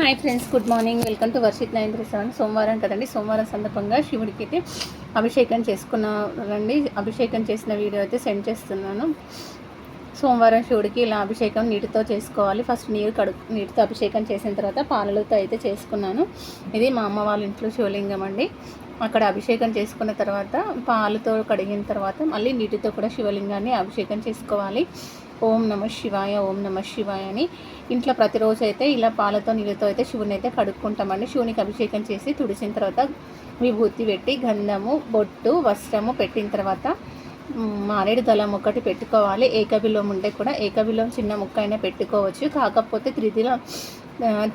Hi friends good morning welcome to Varshith nine three seven సోమవారం కదండి. సోమవారం సందర్భంగా శివుడికి అయితే అభిషేకం చేసుకున్నారండి అభిషేకం చేసిన వీడియో అయితే సెండ్ చేస్తున్నాను. సోమవారం శివుడికి ఇలా అభిషేకం నీటితో చేసుకోవాలి. ఫస్ట్ నీరు కడు నీటితో అభిషేకం చేసిన తర్వాత పాలలతో అయితే చేసుకున్నాను. ఇది మా అమ్మ వాళ్ళ ఇంట్లో శివలింగం అండి. అక్కడ అభిషేకం చేసుకున్న తర్వాత పాలతో కడిగిన తర్వాత మళ్ళీ నీటితో కూడా శివలింగాన్ని అభిషేకం చేసుకోవాలి. ఓం నమ శివాయ ఓం నమ శివాయ అని. ఇంట్లో ప్రతిరోజు అయితే ఇలా పాలతో నీళ్ళతో అయితే శివుని అయితే కడుక్కుంటామండి. శివునికి అభిషేకం చేసి తుడిసిన తర్వాత విభూతి పెట్టి గంధము బొట్టు వస్త్రము పెట్టిన తర్వాత మారేడు దళం ఒకటి పెట్టుకోవాలి. ఏకబిలోం ఉంటే కూడా ఏకబిలోం చిన్న ముక్క అయినా పెట్టుకోవచ్చు. కాకపోతే త్రిదిలో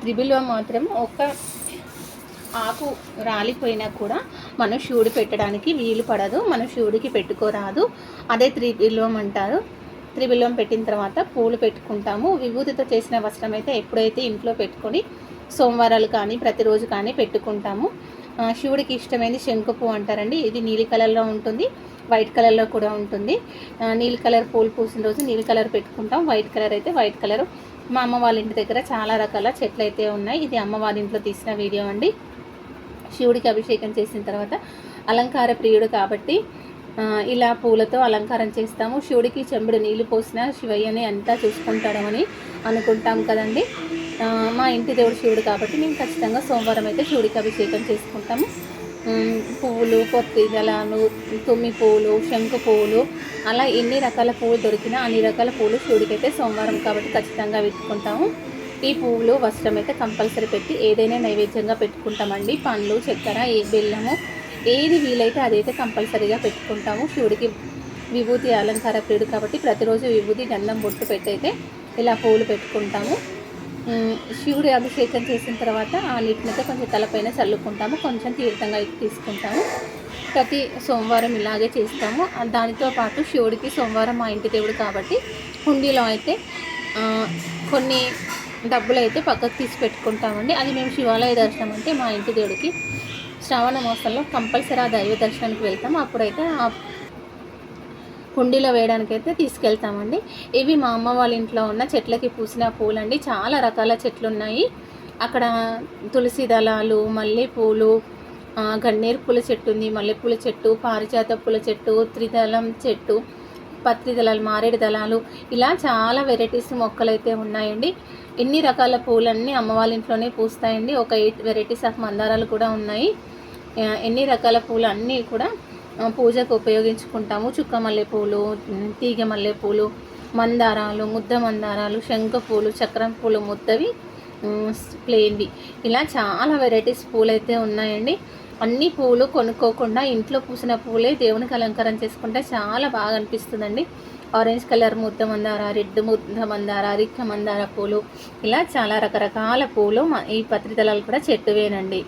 త్రిబిల్వం మాత్రం ఒక ఆకు రాలిపోయినా కూడా మనం శివుడు పెట్టడానికి వీలు పడదు మనం శివుడికి పెట్టుకోరాదు. అదే త్రిబిల్వం అంటారు. త్రిబిల్వం పెట్టిన తర్వాత పూలు పెట్టుకుంటాము. విభూతితో చేసిన వస్త్రం అయితే ఎప్పుడైతే ఇంట్లో పెట్టుకొని సోమవారాలు కానీ ప్రతిరోజు కానీ పెట్టుకుంటాము. శివుడికి ఇష్టమైనది శంకు పువ్వు అంటారండి. ఇది నీలి కలర్లో ఉంటుంది వైట్ కలర్లో కూడా ఉంటుంది. నీలి కలర్ పూలు పూసిన రోజు నీలి కలర్ పెట్టుకుంటాం. వైట్ కలర్ అయితే వైట్ కలర్. మా అమ్మ వాళ్ళ ఇంటి దగ్గర చాలా రకాల చెట్లు అయితే ఉన్నాయి. ఇది అమ్మ వాళ్ళ ఇంట్లో తీసిన వీడియో అండి. శివుడికి అభిషేకం చేసిన తర్వాత అలంకార ప్రియుడు కాబట్టి ఇలా పూలతో అలంకారం చేస్తాము. శివుడికి చెంబుడు నీళ్ళు పోసిన శివయ్యని అంతా చూసుకుంటాడమని అనుకుంటాం కదండి. మా ఇంటి దేవుడు శివుడు కాబట్టి మేము ఖచ్చితంగా సోమవారం అయితే శివుడికి అభిషేకం చేసుకుంటాము. పువ్వులు పొత్తి తుమ్మి పువ్వులు శంకు పువ్వులు అలా ఎన్ని రకాల పువ్వులు దొరికినా అన్ని రకాల పువ్వులు శివుడికి అయితే సోమవారం కాబట్టి ఖచ్చితంగా పెట్టుకుంటాము ఈ పువ్వులు వస్త్రం అయితే కంపల్సరీ పెట్టి ఏదైనా నైవేద్యంగా పెట్టుకుంటామండి. పండ్లు చక్కెర ఏ బెల్లము ఏది వీలైతే అదైతే కంపల్సరీగా పెట్టుకుంటాము. శివుడికి విభూతి అలంకార ప్రియుడు కాబట్టి ప్రతిరోజు విభూతి గంధం బొట్టు పెట్టయితే ఇలా పువ్వులు పెట్టుకుంటాము. శివుడి అభిషేకం చేసిన తర్వాత ఆ నీటినైతే కొంచెం తలపైన చల్లుకుంటాము. కొంచెం తీర్థంగా తీసుకుంటాము. ప్రతి సోమవారం ఇలాగే చేస్తాము. దానితో పాటు శివుడికి సోమవారం మా ఇంటి దేవుడు కాబట్టి హుండీలో అయితే కొన్ని డబ్బులు అయితే పక్కకు తీసి పెట్టుకుంటామండి. అది మేము శివాలయ దర్శనం అంటే మా ఇంటి దేవుడికి. శ్రావణ మాసంలో కంపల్సరీ ఆ దైవ దర్శనానికి వెళ్తాం. అప్పుడైతే ఆ కుండీలో వేయడానికి అయితే తీసుకెళ్తామండి. ఇవి మా అమ్మ వాళ్ళ ఇంట్లో ఉన్న చెట్లకి పూసిన పూలండి. చాలా రకాల చెట్లు ఉన్నాయి అక్కడ తులసి దళాలు మల్లెపూలు గన్నేరు పూల చెట్టు ఉంది. మల్లెపూల చెట్టు పారిజాత పూల చెట్టు త్రిదళం చెట్టు పత్రి దళాలు మారేడు దళాలు ఇలా చాలా వెరైటీస్ మొక్కలు అయితే ఉన్నాయండి. ఎన్ని రకాల పూలన్నీ అమ్మ వాళ్ళ ఇంట్లోనే పూస్తాయండి. ఒక ఎయిట్ వెరైటీస్ ఆఫ్ మందారాలు కూడా ఉన్నాయి. ఎన్ని రకాల పూలు అన్నీ కూడా పూజకు ఉపయోగించుకుంటాము. చుక్క మల్లెపూలు తీగ మల్లెపూలు మందారాలు ముద్ద మందారాలు శంఖ పూలు చక్రం పూలు ముద్దవి ప్లేన్వి. ఇలా చాలా వెరైటీస్ పూలు అయితే ఉన్నాయండి. అన్ని పూలు కొనుక్కోకుండా ఇంట్లో పూసిన పూలే దేవునికి అలంకారం చేసుకుంటే చాలా బాగా అనిపిస్తుందండి. ఆరెంజ్ కలర్ ముద్ద మందార రెడ్ ముద్ద మందార రిక్క మందార పూలు ఇలా చాలా రకరకాల పూలు ఈ పత్రిదళాలు కూడా చెట్టువేనండి.